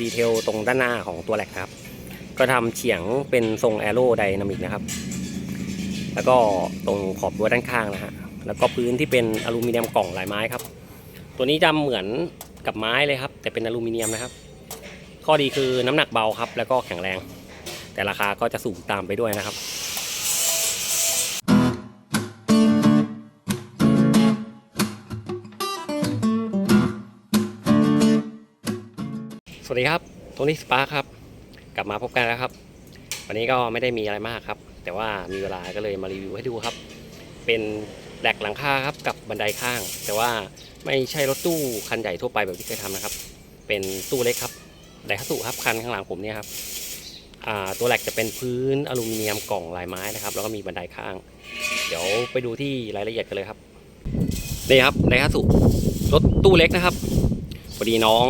ดีเทลตรงด้านหน้าของตัวแหลกครับ ก็ทำเฉียงเป็นทรงแอโรไดนามิกนะครับ แล้วก็ตรงขอบรั้วด้านข้างนะฮะแล้วก็พื้นที่เป็นอลูมิเนียมกล่องลายไม้ครับ ตัวนี้จะเหมือนกับไม้เลยครับ แต่เป็นอลูมิเนียมนะครับ ข้อดีคือน้ำหนักเบาครับ แล้วก็แข็งแรง แต่ราคาก็จะสูงตามไปด้วยนะครับ วัสดีครับโทนี่สปาร์ครับ กลับมาพบกันแล้วครับ วันนี้ก็ไม่ได้มีอะไรมากครับ แต่ว่ามีเวลาก็เลยมารีวิวให้ดูครับ เป็นแหลกหลังคาครับกับบันไดข้าง แต่ว่าไม่ใช่รถตู้คันใหญ่ทั่วไปแบบที่เคยทำนะครับ เป็นตู้เล็กครับไดฮัตสุครับคันข้างหลังผมเนี่ยครับตัวแหลกจะเป็นพื้นอลูมิเนียมกล่องลายไม้นะครับ แล้วก็มีบันไดข้าง เดี๋ยวไปดูที่รายละเอียดกันเลยครับนี่ครับไดฮัตสุรถตู้เล็กนะครับ อดีน้อง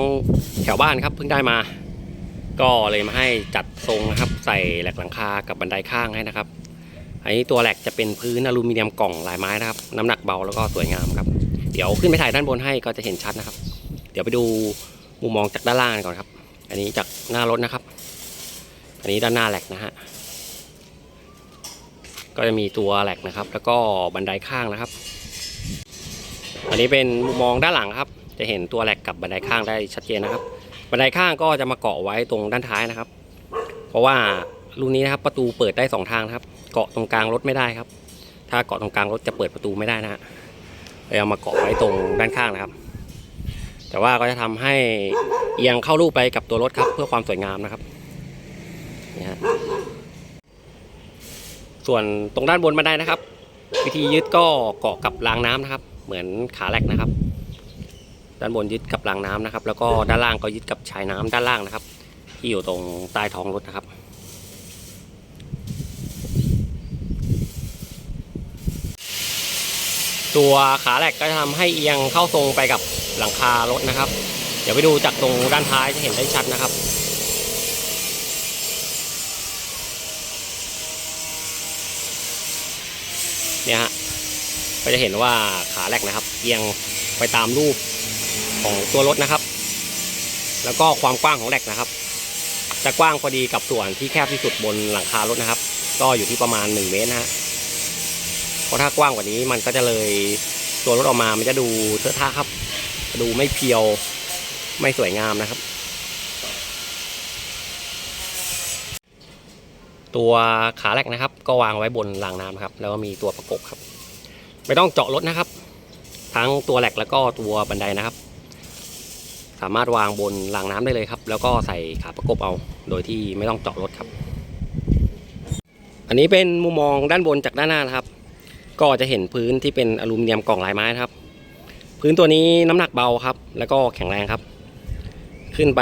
แถวบ้านครับเพิ่งได้มา ก็เลยมาให้จัดทรงนะครับ ใส่แหลกหลังคากับบันไดข้างให้นะครับ อันนี้ตัวแหลกจะเป็นพื้นอลูมิเนียมกล่องลายไม้นะครับ น้ำหนักเบาแล้วก็สวยงามครับ เดี๋ยวขึ้นไปถ่ายด้านบนให้ก็จะเห็นชัดนะครับ เดี๋ยวไปดูมุมมองจากด้านล่างก่อนครับ อันนี้จากหน้ารถนะครับ อันนี้ด้านหน้าแหลกนะฮะก็จะมีตัวแหลกนะครับ แล้วก็บันไดข้างนะครับ อันนี้เป็นมุมมองด้านหลังครับ จะเห็นตัวแหลกกับบันไดข้างได้ชัดเจนนะครับ บันไดข้างก็จะมาเกาะไว้ตรงด้านท้ายนะครับ เพราะว่ารุ่นนี้นะครับประตูเปิดได้สองทางครับ เกาะตรงกลางรถไม่ได้ครับ ถ้าเกาะตรงกลางรถจะเปิดประตูไม่ได้นะฮะเลยเอามาเกาะไว้ตรงด้านข้างนะครับ แต่ว่าก็จะทำให้เอียงเข้ารูปไปกับตัวรถครับ เพื่อความสวยงามนะครับนี่ฮะส่วนตรงด้านบนบันไดนะครับ วิธียึดก็เกาะกับรางน้ำนะครับ เหมือนขาแหลกนะครับ ด้านบนยึดกับรางน้ำนะครับ แล้วก็ด้านล่างก็ยึดกับชายน้ำด้านล่างนะครับ ที่อยู่ตรงใต้ท้องรถนะครับตัวขาแหลกก็จะทำให้เอียงเข้าทรงไปกับหลังคารถนะครับ เดี๋ยวไปดูจากตรงด้านท้ายจะเห็นได้ชัดนะครับ เนี่ยฮะก็จะเห็นว่าขาแหลกนะครับ เอียงไปตามรูป ของตัวรถนะครับ แล้วก็ความกว้างของแหลกนะครับ จะกว้างพอดีกับส่วนที่แคบที่สุดบนหลังคารถนะครับ ก็อยู่ที่ประมาณ1เมตรนะฮะเพราะถ้ากว้างกว่านี้มันก็จะเลยตัวรถออกมามันจะดูเทอะทะครับ ดูไม่เพียวไม่สวยงามนะครับ ตัวขาแหลกนะครับ ก็วางไว้บนรางน้ำครับ แล้วก็มีตัวประกบครับ ไม่ต้องเจาะรถนะครับ ทั้งตัวแหลกแล้วก็ตัวบันไดนะครับ สามารถวางบนรางน้ำได้เลยครับ แล้วก็ใส่ขาประกบเอา โดยที่ไม่ต้องเจาะรถครับ อันนี้เป็นมุมมองด้านบนจากด้านหน้านะครับ ก็จะเห็นพื้นที่เป็นอลูมิเนียมกล่องลายไม้นะครับ พื้นตัวนี้น้ำหนักเบาครับ แล้วก็แข็งแรงครับ ขึ้นไป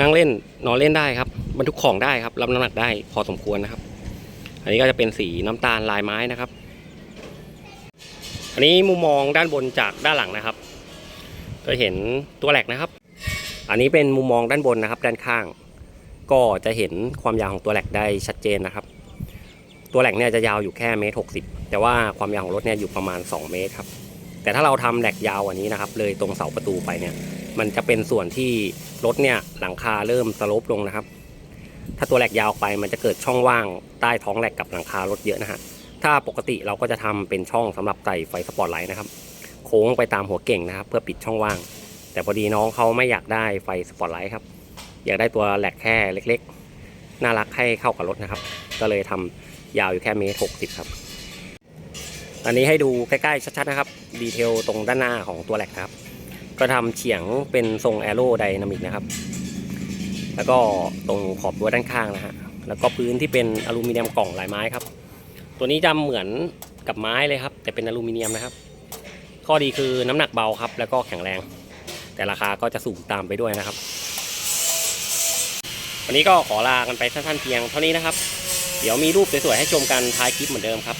นั่งเล่นนอนเล่นได้ครับบรรทุกของได้ครับรับน้ำหนักได้พอสมควรนะครับ อันนี้ก็จะเป็นสีน้ำตาลลายไม้นะครับ อันนี้มุมมองด้านบนจากด้านหลังนะครับ ก็เห็นตัวแหลกนะครับ อันนี้เป็นมุมมองด้านบนนะครับ ด้านข้าง ก็จะเห็นความยาวของตัวแหลกได้ชัดเจนนะครับ ตัวแหลกเนี่ยจะยาวอยู่แค่เมตรหกสิบแต่ว่าความยาวของรถเนี่ยอยู่ประมาณ 2 เมตรครับ แต่ถ้าเราทำแหลกยาวกว่านี้นะครับ เลยตรงเสาประตูไปเนี่ย มันจะเป็นส่วนที่รถเนี่ยหลังคาเริ่มสโลปลงนะครับ ถ้าตัวแหลกยาวไปมันจะเกิดช่องว่างใต้ท้องแหลกกับหลังคารถเยอะนะฮะ ถ้าปกติเราก็จะทำเป็นช่องสำหรับใส่ไฟสปอตไลท์นะครับ โค้งไปตามหัวเก่งนะครับ เพื่อปิดช่องว่าง แต่พอดีน้องเขาไม่อยากได้ไฟสปอตไลท์ครับ อยากได้ตัวแหลกแค่เล็กๆ น่ารักให้เข้ากับรถนะครับ ก็เลยทำยาวอยู่แค่เมตรหกสิบครับอันนี้ให้ดูใกล้ๆชัดๆนะครับ ดีเทลตรงด้านหน้าของตัวแหลกครับ ก็ทำเฉียงเป็นทรงแอโร่ไดนามิกนะครับ แล้วก็ตรงขอบรั้วด้านข้างนะฮะแล้วก็พื้นที่เป็นอลูมิเนียมกล่องลายไม้ครับ ตัวนี้จะเหมือนกับไม้เลยครับ แต่เป็นอลูมิเนียมนะครับ ข้อดีคือน้ำหนักเบาครับ แล้วก็แข็งแรง แต่ราคาก็จะสูงตามไปด้วยนะครับ วันนี้ก็ขอลากันไปสั้นๆเพียงเท่านี้นะครับ เดี๋ยวมีรูปสวยๆให้ชมกันท้ายคลิปเหมือนเดิมครับ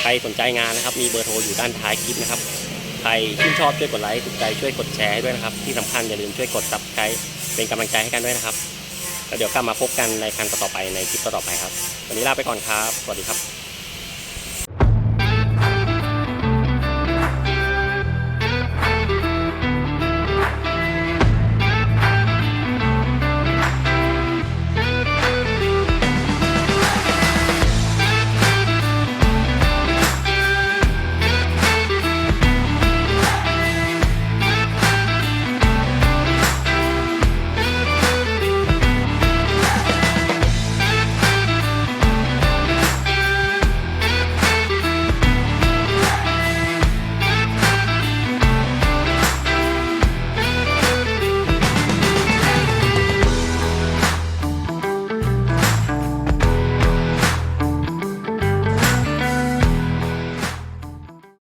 ใครสนใจงานนะครับ มีเบอร์โทรอยู่ด้านท้ายคลิปนะครับ ใครชื่นชอบช่วยกดไลค์ถูกใจช่วยกดแชร์ให้ด้วยนะครับ ที่สำคัญอย่าลืมช่วยกด subscribe เป็นกำลังใจให้กันด้วยนะครับแล้วเดี๋ยวกลับมาพบกันในคันต่อไปในคลิปต่อไปครับ วันนี้ลาไปก่อนครับ สวัสดีครับ